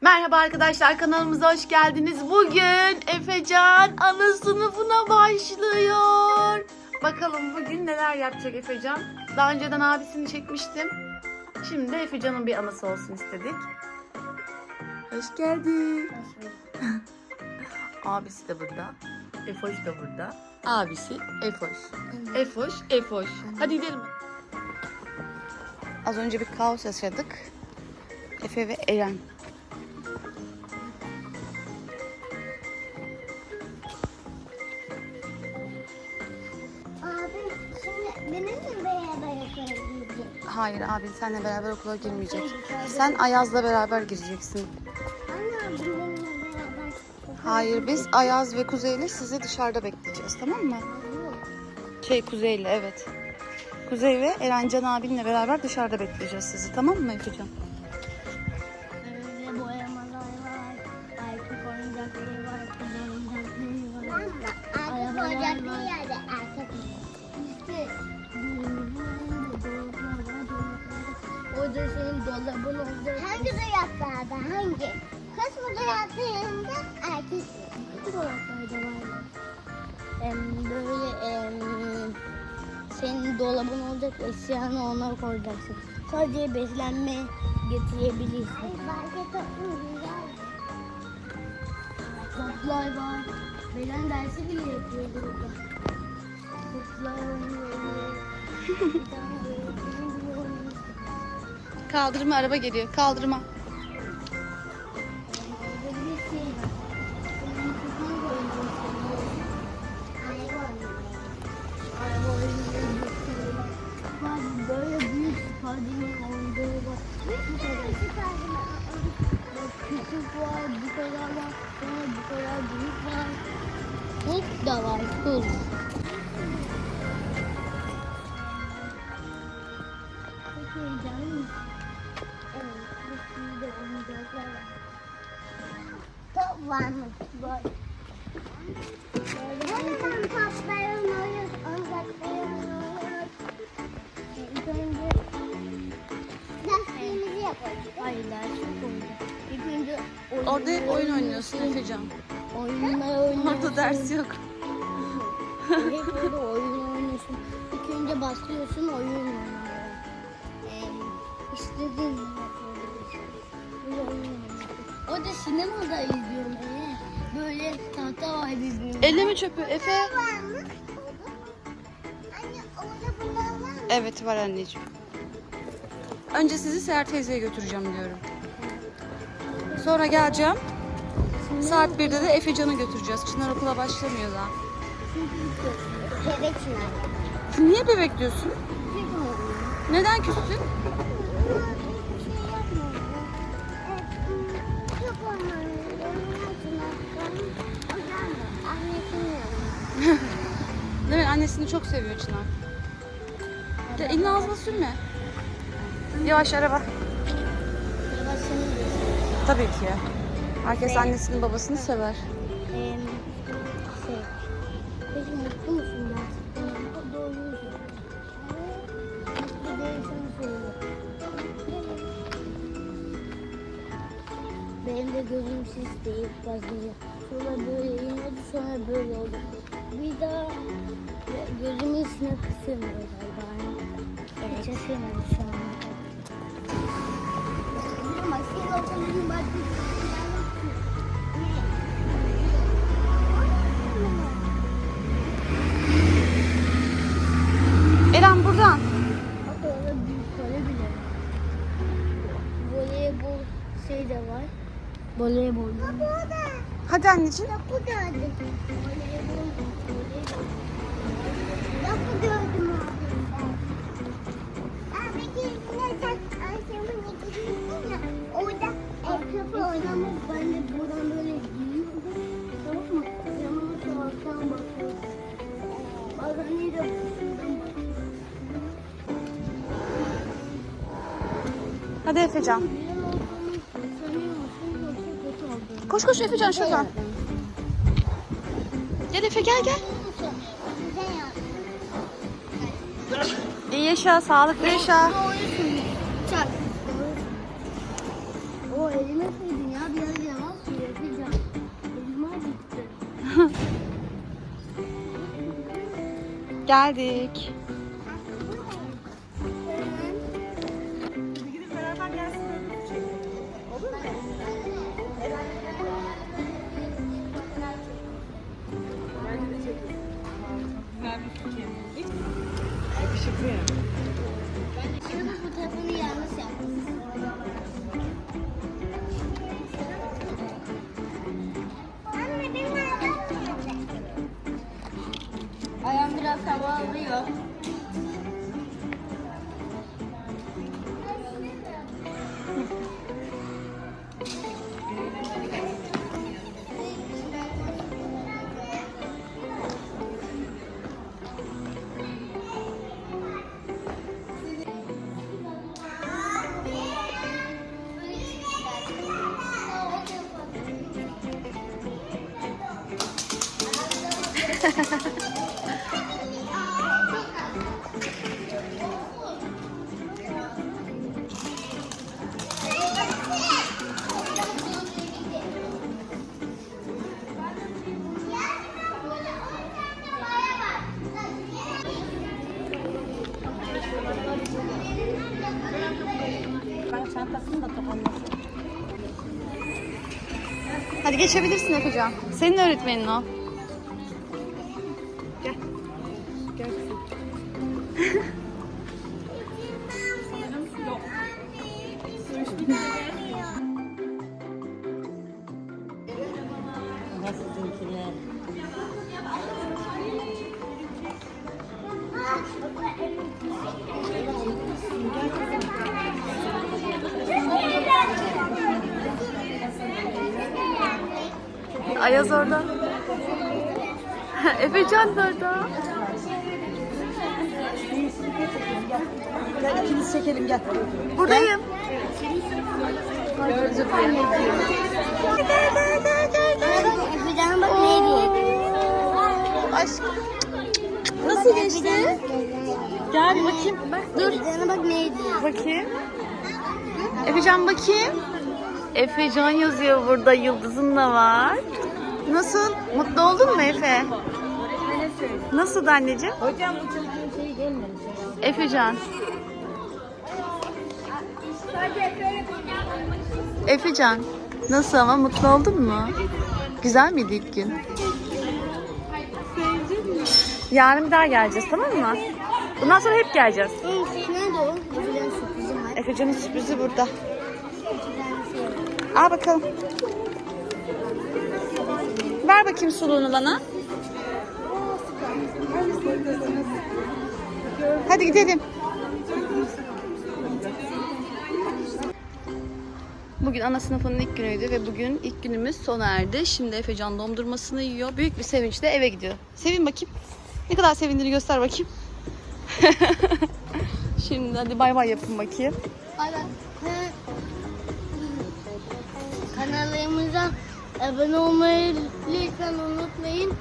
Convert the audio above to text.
Merhaba arkadaşlar kanalımıza hoş geldiniz. Bugün Efecan ana sınıfına başlıyor. Bakalım bugün neler yapacak Efecan. Daha önceden abisini çekmiştim. Şimdi de Efecan'ın bir anası olsun istedik. Hoş geldin. Abisi de burada. Efoş da burada. Abisi Efoş. Efoş, Efoş. Hadi gidelim. Az önce bir kaos yaşadık. Efe ve Eren. Hayır abin seninle beraber okula girmeyecek. Sen Ayaz'la beraber gireceksin. Hayır biz Ayaz ve Kuzey'le sizi dışarıda bekleyeceğiz tamam mı? Şey Kuzey'le evet. Kuzey ve Erencan abinle beraber dışarıda bekleyeceğiz sizi tamam mı Efecan? Orada senin dolabın olacak. Hangi dolaplarda? Hangi? Kız mı dolaplarında erkek mi? Bu dolaplarda var. Em, böyle em, senin dolabın olacak eşyanı ona koyacaksın. Sadece beslenme getirebilirsin. Toplar var. Belen dersi bile yapıyor burada. Toplar oynuyor. Kaldırma araba geliyor kaldırma. Kızın da. Var Hulk. Çok heyecanlıyım. Top var mı? Var. Hemen topları oynuyoruz, oyuncakları oynuyoruz. Önce lastiğimizi yapalım. Hayır, lastik oynuyoruz. İlk önce Orada hep oyun oynuyorsun Efecan. Oyunlar oynuyorsun. Orada ders yok. Hep böyle oyun oynuyorsun. İlk önce başlıyorsun oyun oynamaya. Ee, istediğin oynuyorsun. Orada sinemada izliyorum. Ee, böyle tahta var birbirine. Elle mi çöpü Efe? Var mı? Anne orada bunlar var mı? Evet var anneciğim. Önce sizi Seher teyzeye götüreceğim diyorum. Sonra geleceğim. Saat 1'de de Efecan'ı götüreceğiz. Çınar okula başlamıyor daha. Bebek Çınar. Niye bebek diyorsun? Neden küstün? Annesini çok seviyor Çınar. Ya elini ağzına sürme. Yavaş araba. Tabii ki. Herkes annesinin babasını sever. Şey, peki mutlu musun. Mutlu. Benim de gözüm sis değil bazıları. Sonra böyle iniyordu sonra böyle oldu. Bir daha gözümün içine kısılmıyor galiba. Evet. Hiç şu an. Ama senin okulun Eren buradan. Hatta orada büyük kale bile var. Voleybol şey de var. Voleybol. Hadi anneciğim. Voleybol. Hadi Efecan. Koş koş Efecan şuradan. Gel Efe gel gel. İyi yaşa, sağlıklı yaşa. Geldik. Hadi geçebilirsin Efecan. Senin öğretmenin o. Aha sizinkiler. Ayaz orada. Efecan da orada. Gel ikimiz çekelim gel. Buradayım. Efecan'a bak ne diye. Aşkım. Nasıl geçti? Gel bakayım. Dur. Efecan'a bak ne diye. Bakayım. Efecan bakayım. Efecan yazıyor burada. Yıldızın da var. Nasıl? Mutlu oldun mu Efe? Nasıl anneciğim? Hocam bu çocuğun şeyi gelmemiş. Efecan. Efecan. Nasıl ama mutlu oldun mu? Güzel miydi ilk gün? Yarın bir daha geleceğiz tamam mı? Bundan sonra hep geleceğiz. Nerede o? Efecan'ın sürprizim var. Efecan'ın sürprizi burada. Al bakalım. Ver bakayım suluğunu bana. Hadi gidelim. Bugün ana sınıfının ilk günüydü ve bugün ilk günümüz sona erdi. Şimdi Efecan dondurmasını yiyor. Büyük bir sevinçle eve gidiyor. Sevin bakayım. Ne kadar sevindiğini göster bakayım. Şimdi hadi bay bay yapın bakayım. Bay bay. Kanalımıza abone olmayı lütfen unutmayın.